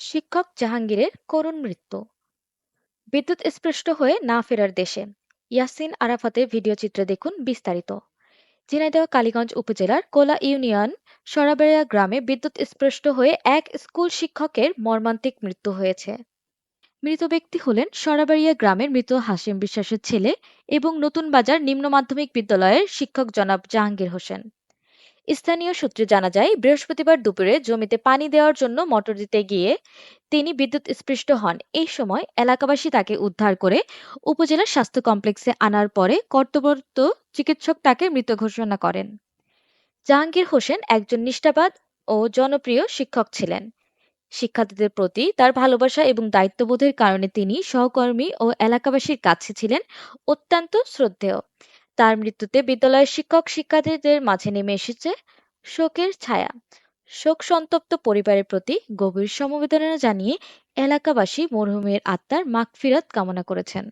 শিক্ষক জাহাঙ্গীরের করুণ মৃত্যু। বিদ্যুৎ স্পৃষ্ট হয়ে না ফেরার দেশে। ইয়াসিন আরাফাতের ভিডিও চিত্রে দেখুন বিস্তারিত। ঝিনাইদহ, কালীগঞ্জ উপজেলার কোলা ইউনিয়ন, সরাবেড়িয়া গ্রামে বিদ্যুৎ স্পৃষ্ট হয়ে এক স্কুল শিক্ষকের মর্মান্তিক মৃত্যু হয়েছে। মৃত ব্যক্তি হলেন সরাবাড়িয়া গ্রামের মৃত হাসিম বিশ্বাসের ছেলে এবং নতুন বাজার নিম্ন মাধ্যমিক বিদ্যালয়ের শিক্ষক জনাব জাহাঙ্গীর হোসেন। স্থানীয় সূত্রে জানা যায়, বৃহস্পতিবার দুপুরে জমিতে পানি দেওয়ার জন্য মোটর দিতে গিয়ে তিনি বিদ্যুৎ স্পৃষ্ট হন। এই সময় এলাকাবাসী তাকে উদ্ধার করে উপজেলা স্বাস্থ্য কমপ্লেক্সে আনার পরে কর্তব্যরত চিকিৎসক তাকে মৃত ঘোষণা করেন। জাহাঙ্গীর হোসেন একজন নিষ্ঠাবাদ ও জনপ্রিয় শিক্ষক ছিলেন। শিক্ষার্থীদের প্রতি তার ভালোবাসা এবং দায়িত্ববোধের কারণে তিনি সহকর্মী ও এলাকাবাসীর কাছে ছিলেন অত্যন্ত শ্রদ্ধেয়। তার মৃত্যুতে বিদ্যালয়ের শিক্ষক শিক্ষার্থীদের মাঝে নেমে এসেছে শোকের ছায়া। শোক সন্তপ্ত পরিবারের প্রতি গভীর সমবেদনা জানিয়ে এলাকাবাসী মরহুমের আত্মার মাগফিরাত কামনা করেছেন।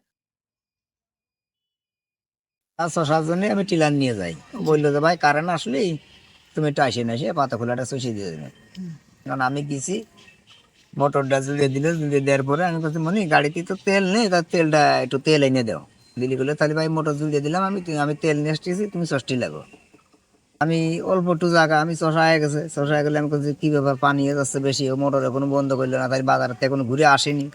আর শশার জন্য আমি টিলার নিয়ে যাই। বলল যে, ভাই, কারেন্ট আসলেই তুমি একটু আসে না এসে পাতা খোলাটা চষে দিয়ে দেবে কারণ আমি গেছি, মোটরটা জুড়ে দিল জুড়ে দেওয়ার পরে আমি বলছি, মনে, গাড়িতে তো তেল নেই তার তেলটা একটু তেল এনে দাও। দিলি বলে তাহলে ভাই মোটর জুড়ে দিলাম আমি আমি তেল নিয়ে আসতেছি তুমি ষষ্ঠী লাগো। আমি অল্প একটু জায়গা আমি চষা হয়ে গেছে। চষা হয়ে গেলে আমি বলছি কি ব্যাপার পানি হয়ে যাচ্ছে বেশি মোটর এখনও বন্ধ করল না তাই বাজার থেকে এখনও ঘুরে আসেনি।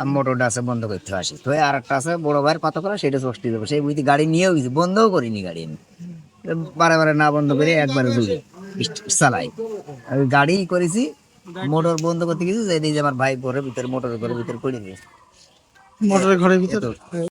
আমি মোটরটা আছে বন্ধ করতে আসি। তো আর একটা আছে বড় ভাইয়ের পাতা করা সেটা ষষ্ঠী দেবো সেই বুঝতে গাড়ি নিয়েও গেছি বন্ধও করিনি গাড়ি আমি। বারে বারে না বন্ধ করে একবারে জুড়ে চালাই। আমি গাড়ি করেছি মোটর বন্ধ করতে গেছি যে আমার ভাই ঘরের ভিতরে মোটরের ঘরের ভিতরে করে গেছে। মোটরের ঘরের ভিতর?